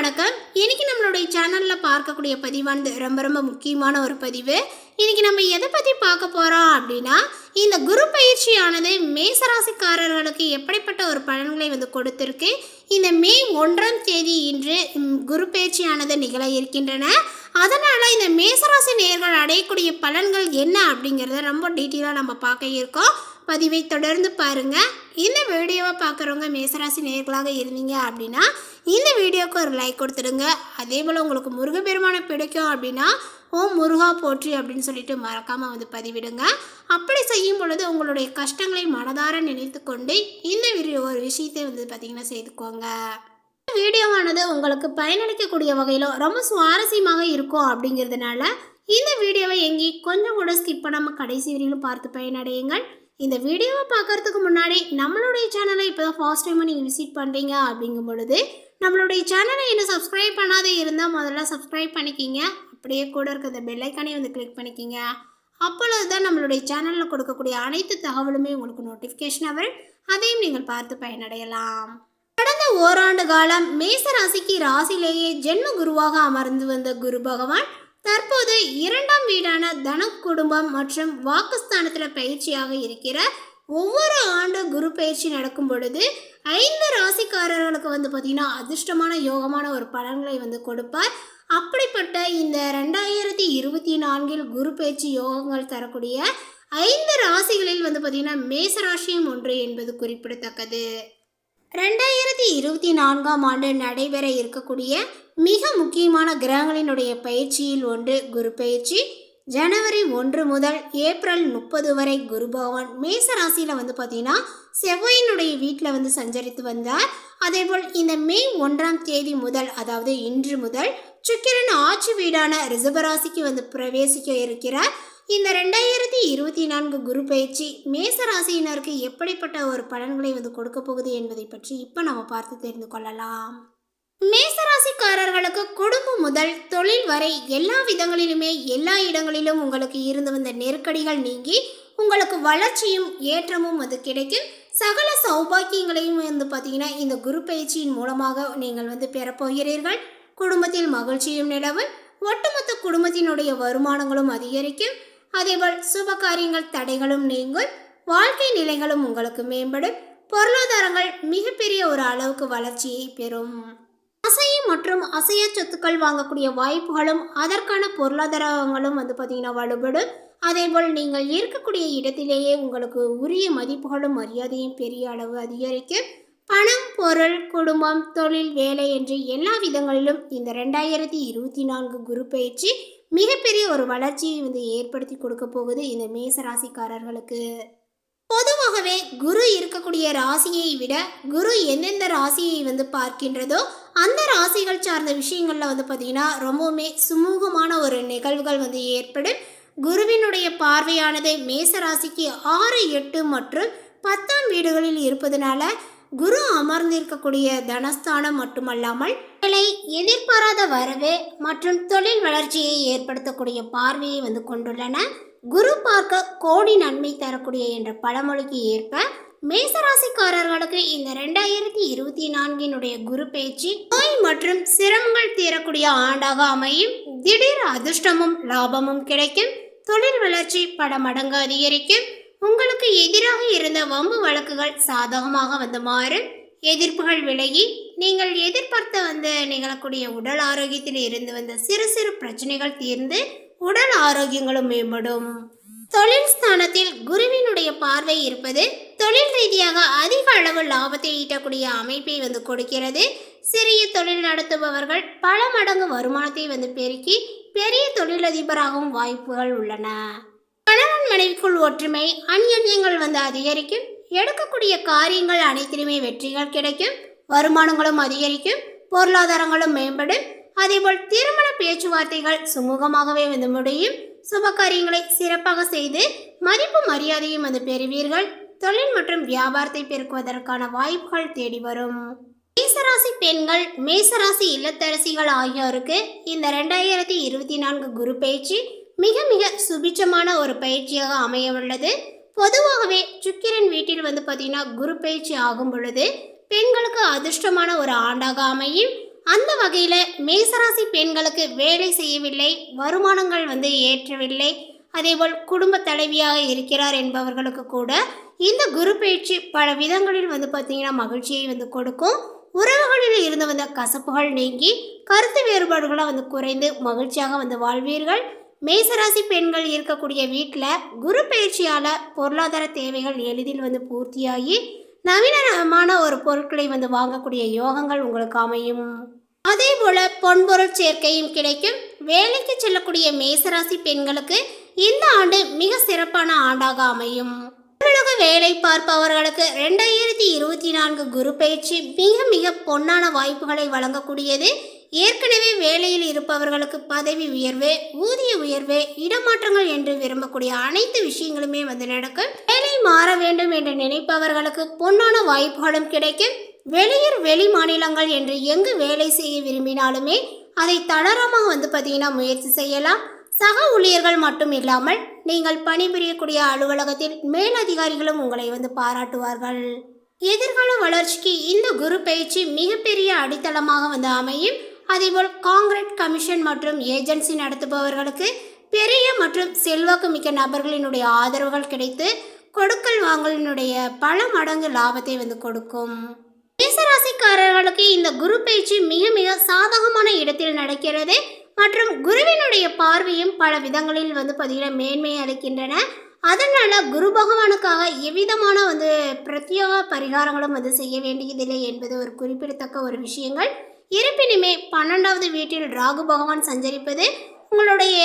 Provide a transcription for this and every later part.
வணக்கம். இன்னைக்கு நம்மளுடைய சேனலில் பார்க்கக்கூடிய பதிவானது ரொம்ப ரொம்ப முக்கியமான ஒரு பதிவு. இன்னைக்கு நம்ம எதை பற்றி பார்க்க போகிறோம் அப்படின்னா இந்த குரு பயிற்சியானது மேசராசிக்காரர்களுக்கு எப்படிப்பட்ட ஒரு பலன்களை வந்து கொடுத்திருக்கு. இந்த மே ஒன்றாம் தேதி இன்று குரு பயிற்சியானது நிகழ இருக்கின்றன. அதனால் இந்த மேசராசி நேர்கள் அடையக்கூடிய பலன்கள் என்ன அப்படிங்கிறத ரொம்ப டீட்டெயிலாக நம்ம பார்க்க இருக்கோம். பதிவை தொடர்ந்து பாருங்க. இந்த வீடியோவை பார்க்குறவங்க மேசராசி நேர்களாக இருந்தீங்க அப்படின்னா இந்த வீடியோவுக்கு ஒரு லைக் கொடுத்துடுங்க. அதே போல் உங்களுக்கு முருகப்பெருமானை பிடிக்கும் அப்படின்னா ஓம் முருகா போற்றி அப்படின்னு சொல்லிட்டு மறக்காமல் வந்து பதிவிடுங்க. அப்படி செய்யும் பொழுது உங்களுடைய கஷ்டங்களை மனதார நினைத்து கொண்டு இந்த வீடியோ ஒரு விஷயத்தை வந்து பார்த்திங்கன்னா செய்துக்கோங்க. வீடியோவானது உங்களுக்கு பயனளிக்கக்கூடிய வகையில் ரொம்ப சுவாரஸ்யமாக இருக்கும் அப்படிங்கிறதுனால இந்த வீடியோவை எங்கேயும் கொஞ்சம் கூட ஸ்கிப் பண்ணாமல் கடைசி வரையிலும் பார்த்து பயனடையுங்கள். இந்த வீடியோவை பார்க்கறதுக்கு முன்னாடி நம்மளுடைய சேனலை இப்போ தான் ஃபர்ஸ்ட் டைமாக நீங்கள் விசிட் பண்ணுறீங்க அப்படிங்கும் பொழுது நம்மளுடைய சேனலை இன்னும் சப்ஸ்கிரைப் பண்ணாதே இருந்தால் முதல்ல சப்ஸ்கிரைப் பண்ணிக்கிங்க. அப்படியே கூட இருக்கிற இந்த பெல்லைக்கானே வந்து கிளிக் பண்ணிக்கிங்க. அப்பொழுது தான் நம்மளுடைய சேனலில் கொடுக்கக்கூடிய அனைத்து தகவலுமே உங்களுக்கு நோட்டிஃபிகேஷன் வரும். அதையும் நீங்கள் பார்த்து பயனடையலாம். கடந்த ஓராண்டு காலம் மேச ராசிக்கு ராசிலேயே ஜென்ம குருவாக அமர்ந்து வந்த குரு பகவான் தற்போது இரண்டாம் வீடான தன குடும்பம் மற்றும் வாக்குஸ்தானத்தில் பயிற்சியாக இருக்கிற ஒவ்வொரு ஆண்டு குரு பயிற்சி நடக்கும் பொழுது ஐந்து ராசிக்காரர்களுக்கு வந்து பார்த்திங்கன்னா அதிர்ஷ்டமான யோகமான ஒரு பலன்களை வந்து கொடுப்பார். அப்படிப்பட்ட இந்த ரெண்டாயிரத்தி இருபத்தி நான்கில் குரு பயிற்சி யோகங்கள் தரக்கூடிய ஐந்து ராசிகளில் வந்து பார்த்திங்கன்னா மேச ராசியும் ஒன்று என்பது குறிப்பிடத்தக்கது. ரெண்டாயிரத்தி இருபத்தி நான்காம் ஆண்டு நடைபெற இருக்கக்கூடிய மிக முக்கியமான கிரகங்களினுடைய பயிற்சியில் ஒன்று குரு பயிற்சி. ஜனவரி ஒன்று முதல் ஏப்ரல் முப்பது வரை குரு பகவான் மேச ராசியில் வந்து பார்த்தீங்கன்னா செவ்வாயினுடைய வீட்டில் வந்து சஞ்சரித்து வந்தார். அதேபோல் இந்த மே ஒன்றாம் தேதி முதல் அதாவது இன்று முதல் சுக்கிரன் ஆட்சி வீடான ரிசபராசிக்கு வந்து பிரவேசிக்க இருக்கிறார். இந்த ரெண்டாயிரத்தி இருபத்தி நான்கு குரு பயிற்சி மேச ராசியினருக்கு எப்படிப்பட்ட ஒரு பலன்களை வந்து கொடுக்க போகுது என்பதை பற்றி இப்போ நம்ம பார்த்து தெரிந்து கொள்ளலாம். மேசராசிக்காரர்களுக்கு குடும்பம் முதல் தொழில் வரை எல்லா விதங்களிலுமே எல்லா இடங்களிலும் உங்களுக்கு இருந்து வந்த நெருக்கடிகள் நீங்கி உங்களுக்கு வளர்ச்சியும் ஏற்றமும் அது கிடைக்கும். சகல சௌபாக்கியங்களையும் வந்து பார்த்தீங்கன்னா இந்த குரு பயிற்சியின் மூலமாக நீங்கள் வந்து பெறப்போகிறீர்கள் குடும்பத்தில் மகிழ்ச்சியும் நிலவும். ஒட்டுமொத்த குடும்பத்தினுடைய வருமானங்களும் அதிகரிக்கும். அதேபோல் சுப காரியங்கள் தடைகளும் நீங்கும். வாழ்க்கை நிலைகளும் உங்களுக்கு மேம்படும். பொருளாதாரங்கள் மிகப்பெரிய ஒரு அளவுக்கு வளர்ச்சியை பெறும். அசைய மற்றும் அசைய சொத்துக்கள் வாங்கக்கூடிய வாய்ப்புகளும் அதற்கான பொருளாதாரங்களும் வந்து பார்த்தீங்கன்னா வலுப்படும் அதேபோல் நீங்கள் இருக்கக்கூடிய இடத்திலேயே உங்களுக்கு உரிய மதிப்புகளும் மரியாதையும் பெரிய அளவு அதிகரிக்கும். பணம் பொருள் குடும்பம் தொழில் வேலை என்று எல்லா விதங்களிலும் இந்த ரெண்டாயிரத்தி இருபத்தி நான்கு குரு பயிற்சி மிகப்பெரிய ஒரு வளர்ச்சியை வந்து ஏற்படுத்தி கொடுக்க போகுது இந்த மேச ராசிக்காரர்களுக்கு. பொதுவாகவே குரு இருக்கக்கூடிய ராசியை விட குரு எந்தெந்த ராசியை வந்து பார்க்கின்றதோ அந்த ராசிகள் சார்ந்த விஷயங்களில் வந்து பார்த்திங்கன்னா ரொம்பவுமே சுமூகமான ஒரு நிகழ்வுகள் வந்து ஏற்படும். குருவினுடைய பார்வையானது மேச ராசிக்கு ஆறு எட்டு மற்றும் பத்தாம் வீடுகளில் இருப்பதனால குரு அமர்ந்திருக்கக்கூடிய தனஸ்தானம் மட்டுமல்லாமல் வேலை எதிர்பாராத வரவு மற்றும் தொழில் வளர்ச்சியை ஏற்படுத்தக்கூடிய பார்வையை வந்து கொண்டுள்ளன. குரு பார்க்க கோடி நன்மை தரக்கூடிய என்ற பழமொழிக்கு ஏற்ப மேசராசிக்காரர்களுக்கு இந்த ரெண்டாயிரத்தி இருபத்தி நான்கினுடைய குரு பேச்சு நோய் மற்றும் சிரமங்கள் தீரக்கூடிய ஆண்டாக அமையும். திடீர் அதிர்ஷ்டமும் லாபமும் கிடைக்கும். தொழில் வளர்ச்சி பல மடங்கு அதிகரிக்கும். உங்களுக்கு எதிராக இருந்த வம்பு வழக்குகள் சாதகமாக வந்து மாறும் எதிர்ப்புகள் விலகி நீங்கள் எதிர்பார்த்த வந்து நிகழக்கூடிய உடல் ஆரோக்கியத்தில் இருந்து வந்த சிறு சிறு பிரச்சனைகள் தீர்ந்து உடல் ஆரோக்கியங்களும் மேம்படும். தொழில் ஸ்தானத்தில் குருவினுடைய பார்வை இருப்பது தொழில் ரீதியாக அதிக அளவு லாபத்தை ஈட்டக்கூடிய அமைப்பை வந்து கொடுக்கிறது. சிறிய தொழில் நடத்துபவர்கள் பல மடங்கு வருமானத்தை வந்து பெருக்கி பெரிய தொழிலதிபராகவும் வாய்ப்புகள் உள்ளன. கணவன் மனைவிக்குள் ஒற்றுமை அந்யன்யங்கள் வந்து அதிகரிக்கும். எடுக்கக்கூடிய காரியங்கள் அனைத்திலுமே வெற்றிகள் கிடைக்கும். வருமானங்களும் அதிகரிக்கும். பொருளாதாரங்களும் மேம்படும். அதேபோல் திருமண பேச்சுவார்த்தைகள் சுமூகமாகவே வந்து முடியும். சுப காரியங்களை சிறப்பாக செய்து மதிப்பு மரியாதையும் வந்து பெறுவீர்கள். தொழில் மற்றும் வியாபாரத்தை பெருக்குவதற்கான வாய்ப்புகள் தேடி வரும். மேசராசி பெண்கள் மேசராசி இல்லத்தரசிகள் ஆகியோருக்கு இந்த ரெண்டாயிரத்தி இருபத்தி நான்கு குரு பயிற்சி மிக மிக சுபிட்சமான ஒரு பயிற்சியாக அமைய உள்ளது பொதுவாகவே சுக்கிரன் வீட்டில் வந்து பார்த்தீங்கன்னா குரு பயிற்சி ஆகும் பொழுது பெண்களுக்கு அதிர்ஷ்டமான ஒரு ஆண்டாக அமையும். அந்த வகையில் மேசராசி பெண்களுக்கு வேலை செய்யவில்லை வருமானங்கள் வந்து ஏற்றவில்லை. அதேபோல் குடும்ப தலைவியாக இருக்கிறார் என்பவர்களுக்கு கூட இந்த குரு பயிற்சி பல விதங்களில் வந்து பார்த்திங்கன்னா மகிழ்ச்சியை வந்து கொடுக்கும். உறவுகளில் இருந்து வந்த கசப்புகள் நீங்கி கருத்து வேறுபாடுகளாக வந்து குறைந்து மகிழ்ச்சியாக வந்து வாழ்வீர்கள். மேசராசி பெண்கள் இருக்கக்கூடிய வீட்டில் குரு பயிற்சியால் பொருளாதார தேவைகள் எளிதில் வந்து பூர்த்தியாகி நவீனமான ஒரு பொருட்களை வந்து வாங்கக்கூடிய யோகங்கள் உங்களுக்கு அமையும். அதே போல பொன்பொருள் சேர்க்கையும் கிடைக்கும். வேலைக்கு செல்லக்கூடிய மேசராசி பெண்களுக்கு இந்த ஆண்டு மிக சிறப்பான ஆண்டாக அமையும். தமிழக வேலை பார்ப்பவர்களுக்கு ரெண்டாயிரத்தி இருபத்தி நான்கு குரு பயிற்சி மிக மிக பொன்னான வாய்ப்புகளை வழங்கக்கூடியது. ஏற்கனவே வேலையில் இருப்பவர்களுக்கு பதவி உயர்வு ஊதிய உயர்வு இடமாற்றங்கள் என்று விரும்பக்கூடிய அனைத்து விஷயங்களுமே வந்து நடக்கும். வேலை மாற வேண்டும் என்று நினைப்பவர்களுக்கு பொன்னான வாய்ப்புகளும் கிடைக்கும். வெளியூர் வெளி மாநிலங்கள் என்று எங்கு வேலை செய்ய விரும்பினாலுமே அதை தளரமாக வந்து பார்த்தீங்கன்னா முயற்சி செய்யலாம். சக ஊழியர்கள் மட்டும் இல்லாமல் நீங்கள் பணிபுரியக்கூடிய அலுவலகத்தில் மேலதிகாரிகளும் உங்களை வந்து பாராட்டுவார்கள். எதிர்கால வளர்ச்சிக்கு இந்த குரு பயிற்சி மிகப்பெரிய அடித்தளமாக வந்து அமையும். அதேபோல் காங்கிரட் கமிஷன் மற்றும் ஏஜென்சி நடத்துபவர்களுக்கு பெரிய மற்றும் செல்வாக்கு மிக்க நபர்களினுடைய ஆதரவுகள் கிடைத்து கொடுக்கல் வாங்கலினுடைய பல மடங்கு லாபத்தை வந்து கொடுக்கும். மேசராசிக்காரர்களுக்கு இந்த குரு பயிற்சி மிக மிக சாதகமான இடத்தில் நடக்கிறது மற்றும் குருவினுடைய பார்வையும் பல விதங்களில் வந்து பார்த்தீங்கன்னா மேன்மை அளிக்கின்றன. அதனால் குரு பகவானுக்காக எவ்விதமான வந்து பிரத்யேக பரிகாரங்களும் வந்து செய்ய வேண்டியதில்லை என்பது ஒரு குறிப்பிடத்தக்க ஒரு விஷயங்கள். இருப்பினுமே பன்னெண்டாவது வீட்டில் ராகு பகவான் சஞ்சரிப்பது உங்களுடைய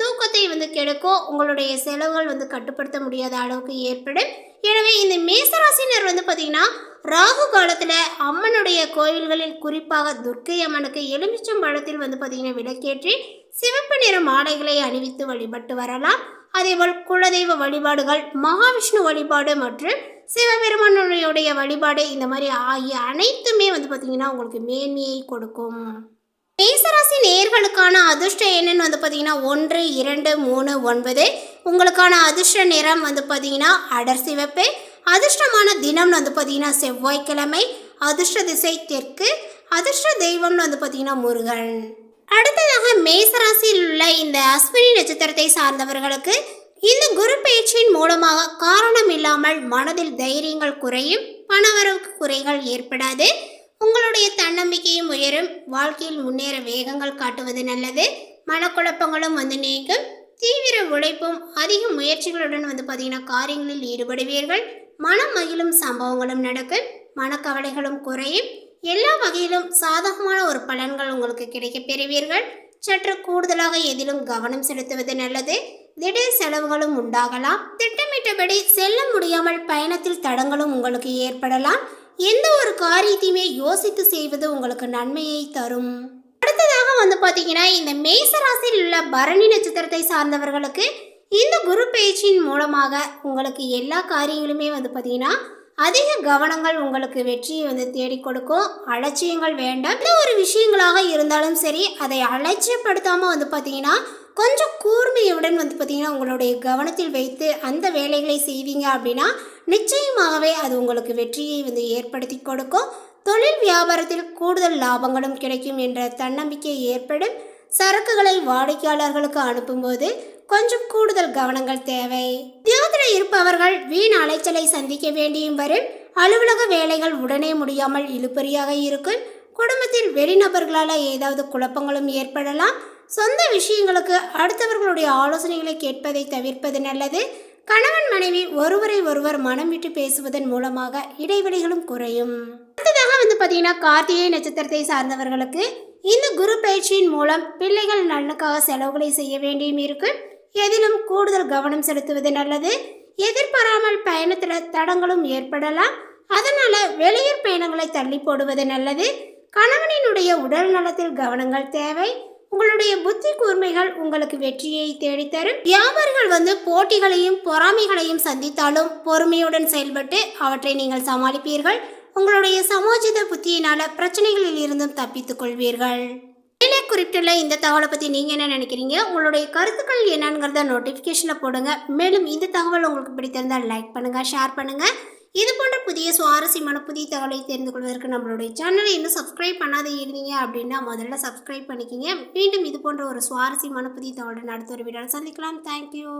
தூக்கத்தை வந்து கெடுக்கும். உங்களுடைய செலவுகள் வந்து கட்டுப்படுத்த முடியாத அளவுக்கு ஏற்படும். எனவே இந்த மேசராசினர் வந்து பார்த்தீங்கன்னா ராகு காலத்தில் அம்மனுடைய கோயில்களில் குறிப்பாக துர்க்கை அம்மனுக்கு எலுமிச்சம் பழத்தில் வந்து பார்த்தீங்கன்னா விளக்கேற்றி சிவப்பு நிற மாலைகளை அணிவித்து வழிபட்டு வரலாம். அதேபோல் குலதெய்வ வழிபாடுகள் மகாவிஷ்ணு வழிபாடு மற்றும் சிவபெருமானுடைய வழிபாடு இந்த மாதிரி ஆகிய அனைத்துமே வந்து பார்த்தீங்கன்னா உங்களுக்கு மேன்மையை கொடுக்கும். மேசராசி நேர்களுக்கான அதிர்ஷ்டம் என்னென்னு வந்து பார்த்தீங்கன்னா ஒன்று இரண்டு மூணு ஒன்பது. உங்களுக்கான அதிர்ஷ்ட நிறம் வந்து பார்த்தீங்கன்னா அடர் சிவப்பு. அதிர்ஷ்டமான தினம்னு வந்து பார்த்தீங்கன்னா செவ்வாய்க்கிழமை. அதிர்ஷ்ட திசை தெற்கு. அதிர்ஷ்ட தெய்வம்னு வந்து பார்த்தீங்கன்னா முருகன். அடுத்ததாக மேசராசியில் உள்ள இந்த அஸ்வினி நட்சத்திரத்தை சார்ந்தவர்களுக்கு இந்த குரு பயிற்சியின் மூலமாக காரணம் இல்லாமல் மனதில் தைரியங்கள் குறையும் பணவரவுக்கு குறைகள் ஏற்படாது. உங்களுடைய தன்னம்பிக்கையும் உயரும். வாழ்க்கையில் முன்னேற வேகங்கள் காட்டுவது நல்லது. மனக்குழப்பங்களும் வந்து நீங்கும். தீவிர உழைப்பும் அதிக முயற்சிகளுடன் வந்து பார்த்தீங்கன்னா காரியங்களில் ஈடுபடுவீர்கள். மனம் மகிழும் சம்பவங்களும் நடக்கும். மனக்கவலைகளும் குறையும். எல்லா வகையிலும் சாதகமான ஒரு பலன்கள் உங்களுக்கு கிடைக்கப் பெறுவீர்கள். சற்று கூடுதலாக எதிலும் கவனம் செலுத்துவது நல்லது. திடீர் செலவுகளும் உண்டாகலாம். திட்டமிட்டபடி செல்ல முடியாமல் பயணத்தில் தடங்களும் உங்களுக்கு ஏற்படலாம். எந்த ஒரு காரியத்தையுமே யோசித்து செய்வது உங்களுக்கு நன்மையை தரும். அடுத்ததாக வந்து பார்த்தீங்கன்னா இந்த மேசராசியில் உள்ள பரணி நட்சத்திரத்தை சார்ந்தவர்களுக்கு இந்த குரு பயிற்சியின் மூலமாக உங்களுக்கு எல்லா காரியங்களுமே வந்து பார்த்தீங்கன்னா அதிக கவனங்கள் உங்களுக்கு வெற்றியை வந்து தேடி கொடுக்கும் அலட்சியங்கள் வேண்டாம். எந்த ஒரு விஷயங்களாக இருந்தாலும் சரி அதை அலட்சியப்படுத்தாமல் வந்து பார்த்தீங்கன்னா கொஞ்சம் கூர்மையுடன் வந்து பார்த்திங்கன்னா உங்களுடைய கவனத்தில் வைத்து அந்த வேலைகளை செய்வீங்க அப்படின்னா நிச்சயமாகவே அது உங்களுக்கு வெற்றியை வந்து ஏற்படுத்தி கொடுக்கும். தொழில் வியாபாரத்தில் கூடுதல் லாபங்களும் கிடைக்கும் என்ற தன்னம்பிக்கை ஏற்படும். சரக்குகளை வாடிக்கையாளர்களுக்கு அனுப்பும்போது கொஞ்சம் கூடுதல் கவனங்கள் தேவை. தியோதிரை இருப்பவர்கள் வீண் அலைச்சலை சந்திக்க வேண்டியும் வரும். அலுவலக வேலைகள் உடனே முடியாமல் இழுபறியாக இருக்கும். குடும்பத்தில் வெளிநபர்களால் ஏதாவது குழப்பங்களும் ஏற்படலாம். சொந்த விஷயங்களுக்கு அடுத்தவர்களுடைய ஆலோசனைகளை கேட்பதை தவிர்ப்பது நல்லது. கணவன் மனைவி ஒருவரை ஒருவர் மனம் விட்டு பேசுவதன் மூலமாக இடைவெளிகளும் குறையும். அடுத்ததாக வந்து பார்த்தீங்கன்னா கார்த்திகை நட்சத்திரத்தை சார்ந்தவர்களுக்கு இந்த குரு பயிற்சியின் மூலம் பிள்ளைகள் நலனுக்காக செலவுகளை செய்ய வேண்டியும் இருக்கும். எதிலும் கூடுதல் கவனம் செலுத்துவது நல்லது. எதிர்பாராமல் பயணத்தில் தடங்களும் ஏற்படலாம். அதனால் வெளியூர் பயணங்களை தள்ளி போடுவது நல்லது. கணவனினுடைய உடல் நலத்தில் கவனங்கள் தேவை. உங்களுடைய புத்தி கூர்மைகள் உங்களுக்கு வெற்றியை தேடித்தரும். வியாபாரிகள் வந்து போட்டிகளையும் பொறாமைகளையும் சந்தித்தாலும் பொறுமையுடன் செயல்பட்டு அவற்றை நீங்கள் சமாளிப்பீர்கள். உங்களுடைய சமோஜித புத்தியினால பிரச்சனைகளில் இருந்தும் தப்பித்துக் கொள்வீர்கள். மேலே குறிப்பிட்டுள்ள இந்த தகவலை பற்றி நீங்கள் என்ன நினைக்கிறீங்க? உங்களுடைய கருத்துக்கள் என்னங்கிறத நோட்டிஃபிகேஷனில் போடுங்க. மேலும் இந்த தகவல் உங்களுக்கு பிடித்திருந்தால் லைக் பண்ணுங்கள் ஷேர் பண்ணுங்கள் இது போன்ற புதிய சுவாரஸ்யமான புதிய தகவலை தெரிந்து கொள்வதற்கு நம்மளுடைய சேனலை இன்னும் சப்ஸ்கிரைப் பண்ணாத இருந்தீங்க அப்படின்னா முதல்ல சப்ஸ்கிரைப் பண்ணிக்கிங்க. மீண்டும் இது போன்ற ஒரு சுவாரஸ்யமான புதிய தகவலுடன் அடுத்த ஒரு வீடியோவில் சந்திக்கலாம். தேங்க்யூ